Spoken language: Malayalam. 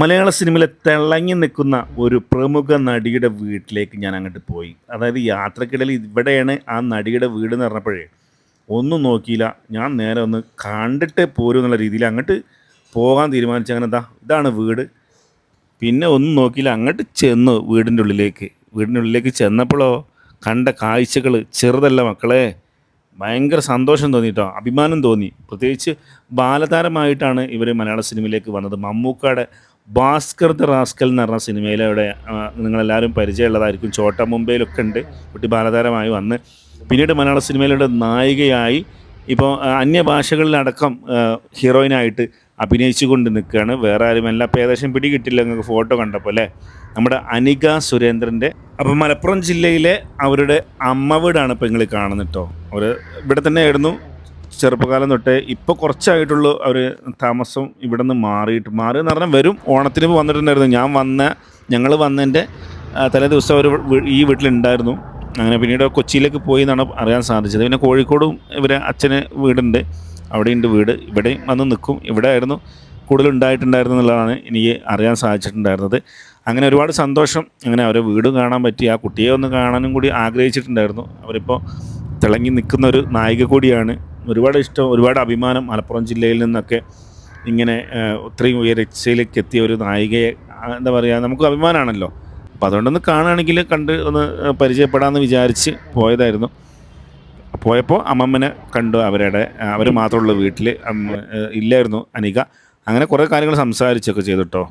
മലയാള സിനിമയിലെ തിളങ്ങി നിൽക്കുന്ന ഒരു പ്രമുഖ നടിയുടെ വീട്ടിലേക്ക് ഞാൻ അങ്ങോട്ട് പോയി. അതായത് യാത്രക്കിടയിൽ ഇവിടെയാണ് ആ നടിയുടെ വീട് എന്ന് പറഞ്ഞപ്പോഴേ ഒന്നും നോക്കിയില്ല. ഞാൻ നേരെ ഒന്ന് കണ്ടിട്ടേ പോരും എന്നുള്ള രീതിയിൽ അങ്ങോട്ട് പോകാൻ തീരുമാനിച്ച. അങ്ങനെ എന്താ ഇതാണ് വീട്. പിന്നെ ഒന്നും നോക്കിയില്ല. അങ്ങോട്ട് ചെന്നു വീടിന്റെ ഉള്ളിലേക്ക്. വീടിന്റെ ഉള്ളിലേക്ക് ചെന്നപ്പോഴോ കണ്ട കാഴ്ചകൾ ചെറുതല്ല മക്കളെ. ഭയങ്കര സന്തോഷം തോന്നി കേട്ടോ. അഭിമാനം തോന്നി. പ്രത്യേകിച്ച് ബാലതാരമായിട്ടാണ് ഇവർ മലയാള സിനിമയിലേക്ക് വന്നത്. മമ്മൂക്കയുടെ ഭാസ്കർ ദ റാസ്കൽ എന്ന് പറഞ്ഞ സിനിമയിലെ അവിടെ നിങ്ങളെല്ലാവരും പരിചയമുള്ളതായിരിക്കും. ചോട്ട മുംബൈയിലൊക്കെ ഉണ്ട്. കുട്ടി ബാലതാരമായി വന്ന്. പിന്നീട് മലയാള സിനിമയിലൂടെ നായികയായി. ഇപ്പോൾ അന്യഭാഷകളിലടക്കം ഹീറോയിനായിട്ട് അഭിനയിച്ചു കൊണ്ട് നിൽക്കുകയാണ്. വേറെ ആരും അപ്പോൾ ഏകദേശം പിടികിട്ടില്ല നിങ്ങൾക്ക് ഫോട്ടോ കണ്ടപ്പോൾ അല്ലേ? നമ്മുടെ അനിക സുരേന്ദ്രന്റെ അപ്പോൾ മലപ്പുറം ജില്ലയിലെ അവരുടെ അമ്മ വീടാണ് ഇപ്പോൾ നിങ്ങൾ കാണുന്നിട്ടോ അവർ ഇവിടെ തന്നെ ആയിരുന്നു. ചെറുപ്പകാലം തൊട്ടേ ഇപ്പോൾ കുറച്ചായിട്ടുള്ളൂ അവർ താമസം ഇവിടെ നിന്ന് മാറിയിട്ട്. മാറി എന്ന് പറഞ്ഞാൽ വരും. ഓണത്തിന് വന്നിട്ടുണ്ടായിരുന്നു. ഞാൻ വന്ന ഞങ്ങൾ വന്നതിന്റെ തലേ ദിവസം അവർ ഈ വീട്ടിലുണ്ടായിരുന്നു. അങ്ങനെ പിന്നീട് കൊച്ചിയിലേക്ക് പോയി എന്നാണ് അറിയാൻ സാധിച്ചത്. പിന്നെ കോഴിക്കോടും ഇവരെ അച്ഛന് വീടുണ്ട്. അവിടെയുണ്ട് വീട്. ഇവിടെയും വന്ന് നിൽക്കും. ഇവിടെ ആയിരുന്നു കൂടുതൽ ഉണ്ടായിട്ടുണ്ടായിരുന്നു എന്നുള്ളതാണ് എനിക്ക് അറിയാൻ സാധിച്ചിട്ടുണ്ടായിരുന്നത്. അങ്ങനെ ഒരുപാട് സന്തോഷം. അങ്ങനെ അവരെ വീട് കാണാൻ പറ്റി. ആ കുട്ടിയെ ഒന്ന് കാണാനും കൂടി ആഗ്രഹിച്ചിട്ടുണ്ടായിരുന്നു. അവരിപ്പോൾ തിളങ്ങി നിൽക്കുന്ന ഒരു നായിക കൂടിയാണ്. ഒരുപാട് ഇഷ്ടം ഒരുപാട് അഭിമാനം മലപ്പുറം ജില്ലയിൽ നിന്നൊക്കെ ഇങ്ങനെ ഇത്രയും ഉയർച്ചയിലേക്ക് എത്തിയ ഒരു നായികയെ എന്താ പറയുക നമുക്ക് അഭിമാനമാണല്ലോ അപ്പോൾ അതുകൊണ്ടൊന്ന് കാണുകയാണെങ്കിൽ കണ്ട് ഒന്ന് പരിചയപ്പെടാമെന്ന് വിചാരിച്ച് പോയതായിരുന്നു. പോയപ്പോൾ അമ്മമ്മനെ കണ്ടു അവരുടെ അവർ മാത്രമുള്ള വീട്ടിൽ ഇല്ലായിരുന്നു അനിക. അങ്ങനെ കുറേ കാര്യങ്ങൾ സംസാരിച്ചൊക്കെ ചെയ്തു കേട്ടോ